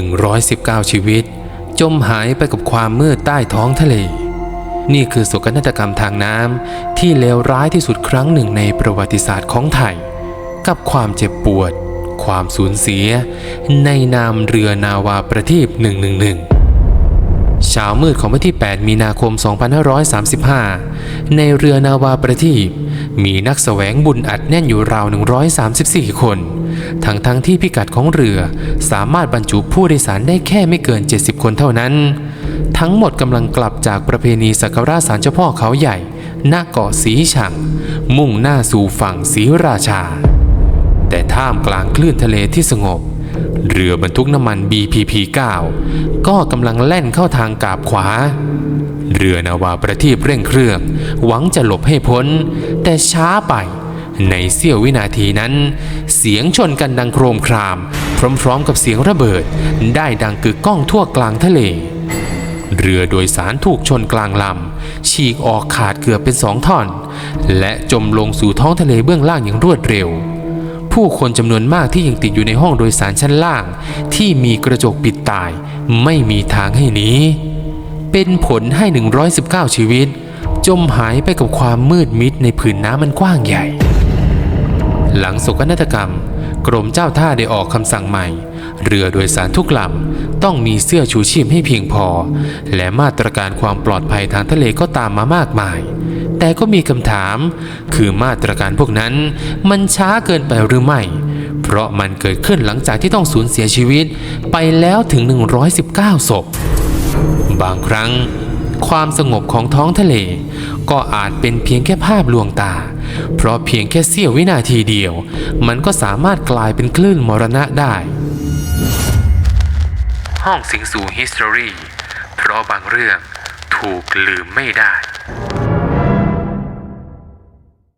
119 ชีวิต จมหายไปกับความมืดใต้ท้องทะเล นี่คือโศกนาฏกรรมทางน้ำที่เลวร้ายที่สุดครั้งหนึ่งในประวัติศาสตร์ของไทย กับความเจ็บปวด ความสูญเสีย ในนามเรือนาวาประทีป111เช้ามืดของวันที่ 8 มีนาคม 2535 ในเรือนาวาประทีป มีนักแสวงบุญอัดแน่นอยู่ราว 134 คน ทั้งทั้งที่พิกัดของเรือสามารถบรรจุผู้โดยสารได้แค่ไม่เกิน 70 คนเท่านั้น ทั้งหมดกำลังกลับจากประเพณีสักการะศาลเจ้าพ่อเขาใหญ่ณเกาะสีชัง มุ่งหน้าสู่ฝั่งศรีราชา แต่ท่ามกลางคลื่นทะเลที่สงบ เรือบรรทุกน้ำมัน BPP 9 ก็กำลังแล่นเข้าทางกาบขวา เรือนาวาประทีปเร่งเครื่อง หวังจะหลบให้พ้น แต่ช้าไป ในเสี้ยววินาทีนั้น เสียงชนกันดังโครมคราม พร้อมๆกับเสียงระเบิด ได้ดังกึกก้องทั่วกลางทะเล เรือโดยสารถูกชนกลางลำ ฉีกออกขาดเกือบเป็นสองท่อน และจมลงสู่ท้องทะเลเบื้องล่างอย่างรวดเร็ว ผู้คนจำนวนมากที่ยังติดอยู่ในห้องโดยสารชั้นล่าง ที่มีกระจกปิดตาย ไม่มีทางให้หนีเป็นผลให้ 119 ชีวิต จมหายไปกับความมืดมิดในผืนน้ำมันกว้างใหญ่ หลังโศกนาฏกรรม กรมเจ้าท่าได้ออกคำสั่งใหม่ เรือโดยสารทุกลำต้องมีเสื้อชูชีพให้เพียงพอ และมาตรการความปลอดภัยทางทะเลก็ตามมามากมาย แต่ก็มีคำถาม คือมาตรการพวกนั้นมันช้าเกินไปหรือไม่ เพราะมันเกิดขึ้นหลังจากที่ต้องสูญเสียชีวิตไปแล้วถึง 119ศพบางครั้ง ความสงบของท้องทะเล ก็อาจเป็นเพียงแค่ภาพลวงตา เพราะเพียงแค่เสี้ยววินาทีเดียว มันก็สามารถกลายเป็นคลื่นมรณะได้ ห้องสิงสู่ History เพราะบางเรื่องถูกลืมไม่ได้